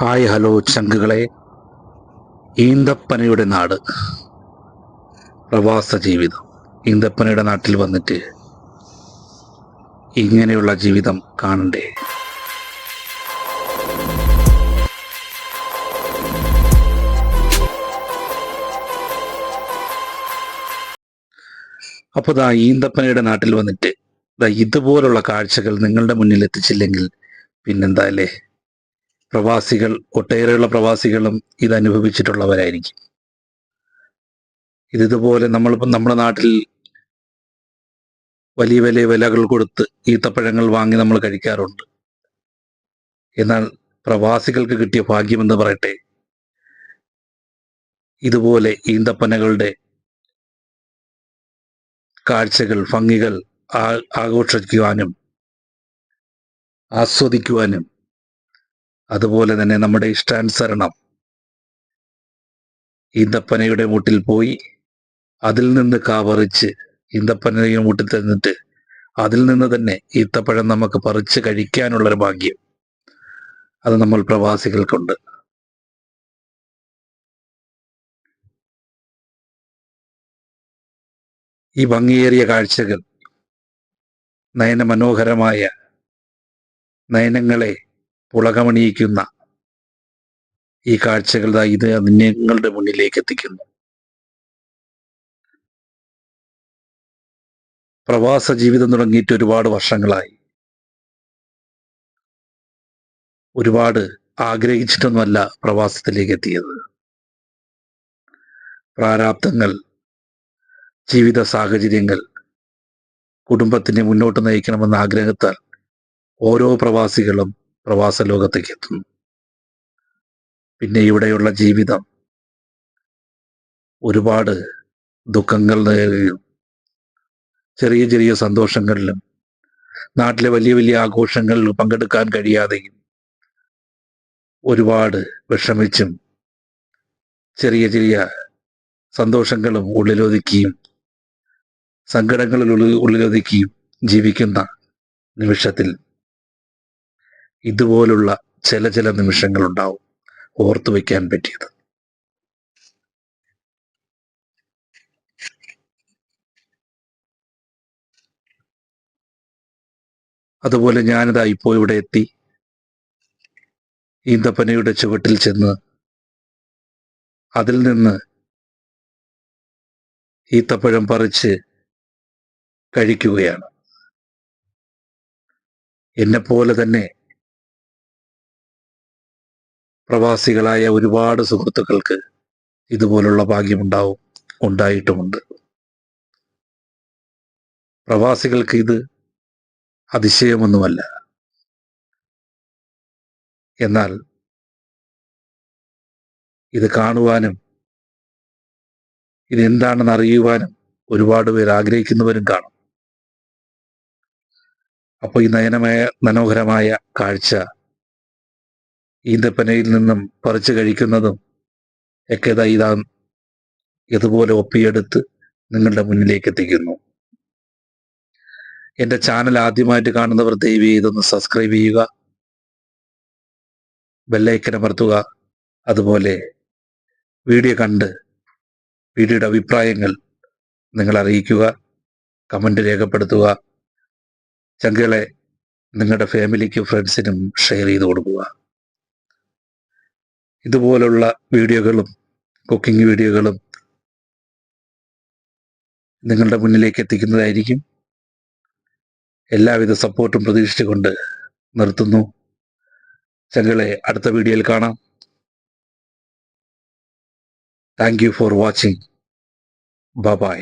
Hi hello ചങ്കുകളെ. ഈന്തപ്പനയുടെ നാട്. പ്രവാസ ജീവിതം. ഈന്തപ്പനയുടെ നാട്ടിൽ വന്നിട്ട് ഇങ്ങനെയുള്ള ജീവിതം കാണണ്ടേ? അപ്പോൾ ദാ ഈന്തപ്പനയുടെ നാട്ടിൽ വന്നിട്ട് ഇതുപോലുള്ള കാഴ്ചകൾ നിങ്ങളുടെ മുന്നിൽ എത്തിച്ചില്ലെങ്കിൽ പിന്നെന്താ അല്ലേ? പ്രവാസികൾ ഒട്ടേറെയുള്ള പ്രവാസികളും ഇത് അനുഭവിച്ചിട്ടുള്ളവരായിരിക്കും. ഇത് ഇതുപോലെ നമ്മളിപ്പം നമ്മുടെ നാട്ടിൽ വലിയ വലിയ വിലകൾ കൊടുത്ത് ഈത്തപ്പഴങ്ങൾ വാങ്ങി നമ്മൾ കഴിക്കാറുണ്ട്. എന്നാൽ പ്രവാസികൾക്ക് കിട്ടിയ ഭാഗ്യമെന്ന് പറയട്ടെ ഇതുപോലെ ഈന്തപ്പനകളുടെ കാഴ്ചകൾ ഭംഗികൾ ആഘോഷിക്കുവാനും ആസ്വദിക്കുവാനും അതുപോലെ തന്നെ നമ്മുടെ ഇഷ്ടാനുസരണം. ഈന്തപ്പനയുടെ മുട്ടിൽ പോയി അതിൽ നിന്ന് കാവറിച്ച് ഈന്തപ്പനയുടെ മുട്ടിൽ തന്നിട്ട് അതിൽ നിന്ന് തന്നെ ഈത്തപ്പഴം നമുക്ക് പറിച്ച് കഴിക്കാനുള്ളൊരു ഭാഗ്യം അത് നമ്മൾ പ്രവാസികൾക്കുണ്ട്. ഈ ഭംഗിയേറിയ കാഴ്ചകൾ നയനമനോഹരമായ നയനങ്ങളെ പുളകമണിയിക്കുന്ന ഈ കാഴ്ചകൾ ഇത് നിങ്ങളുടെ മുന്നിലേക്ക് എത്തിക്കുന്നു. പ്രവാസ ജീവിതം തുടങ്ങിയിട്ട് ഒരുപാട് വർഷങ്ങളായി. ഒരുപാട് ആഗ്രഹിച്ചിട്ടൊന്നുമല്ല പ്രവാസത്തിലേക്ക് എത്തിയത്. പ്രാരാബ്ദങ്ങൾ ജീവിത സാഹചര്യങ്ങൾ കുടുംബത്തിനെ മുന്നോട്ട് നയിക്കണമെന്ന ആഗ്രഹത്താൽ ഓരോ പ്രവാസികളും പ്രവാസ ലോകത്തേക്ക് എത്തുന്നു പിന്നെ ഇവിടെയുള്ള ജീവിതം ഒരുപാട് ദുഃഖങ്ങൾ നേരുകയും ചെറിയ ചെറിയ സന്തോഷങ്ങളിലും നാട്ടിലെ വലിയ വലിയ ആഘോഷങ്ങളിൽ പങ്കെടുക്കാൻ കഴിയാതെയും ഒരുപാട് വിഷമിച്ചും ചെറിയ ചെറിയ സന്തോഷങ്ങളും ഉള്ളിലൊതുക്കിയും സങ്കടങ്ങളിൽ ഉള്ളിലൊതുക്കിയും ജീവിക്കുന്ന നിമിഷത്തിൽ ഇതുപോലുള്ള ചില ചില നിമിഷങ്ങൾ ഉണ്ടാവും ഓർത്തു വയ്ക്കാൻ പറ്റിയത്. അതുപോലെ ഞാനിതാ ഇപ്പോൾ ഇവിടെ എത്തി. ഈന്തപ്പനയുടെ ചുവട്ടിൽ ചെന്ന് അതിൽ നിന്ന് ഈത്തപ്പഴം പറിച്ച് കഴിക്കുകയാണ്. എന്നെപ്പോലെ തന്നെ പ്രവാസികളായ ഒരുപാട് സുഹൃത്തുക്കൾക്ക് ഇതുപോലുള്ള ഭാഗ്യമുണ്ടാവും ഉണ്ടായിട്ടുമുണ്ട്. പ്രവാസികൾക്ക് ഇത് അതിശയമൊന്നുമല്ല. എന്നാൽ ഇത് കാണുവാനും ഇതെന്താണെന്ന് അറിയുവാനും ഒരുപാട് പേർ ആഗ്രഹിക്കുന്നവരും കാണും. അപ്പോൾ ഈ നയനമായ മനോഹരമായ കാഴ്ച ഈന്തപ്പനയിൽ നിന്നും പറിച്ചു കഴിക്കുന്നതും ഒക്കെ ഇതാ ഇതാ ഇതുപോലെ ഒപ്പിയെടുത്ത് നിങ്ങളുടെ മുന്നിലേക്ക് എത്തിക്കുന്നു. എന്റെ ചാനൽ ആദ്യമായിട്ട് കാണുന്നവർ ദയവ് ഇതൊന്ന് സബ്സ്ക്രൈബ് ചെയ്യുക ബെല്ലൈക്കൻ അമർത്തുക അതുപോലെ വീഡിയോ കണ്ട് വീഡിയോയുടെ അഭിപ്രായങ്ങൾ നിങ്ങൾ അറിയിക്കുക കമന്റ് രേഖപ്പെടുത്തുക ചങ്കുകളെ നിങ്ങളുടെ ഫാമിലിക്കും ഫ്രണ്ട്സിനും ഷെയർ ചെയ്ത് കൊടുക്കുക. ഇതുപോലുള്ള വീഡിയോകളും കുക്കിംഗ് വീഡിയോകളും നിങ്ങളുടെ മുന്നിലേക്ക് എത്തിക്കുന്നതായിരിക്കും. എല്ലാവിധ സപ്പോർട്ടും പ്രതീക്ഷിച്ചുകൊണ്ട് നിർത്തുന്നു. ചങ്ങളെ അടുത്ത വീഡിയോയിൽ കാണാം. Thank you for watching bye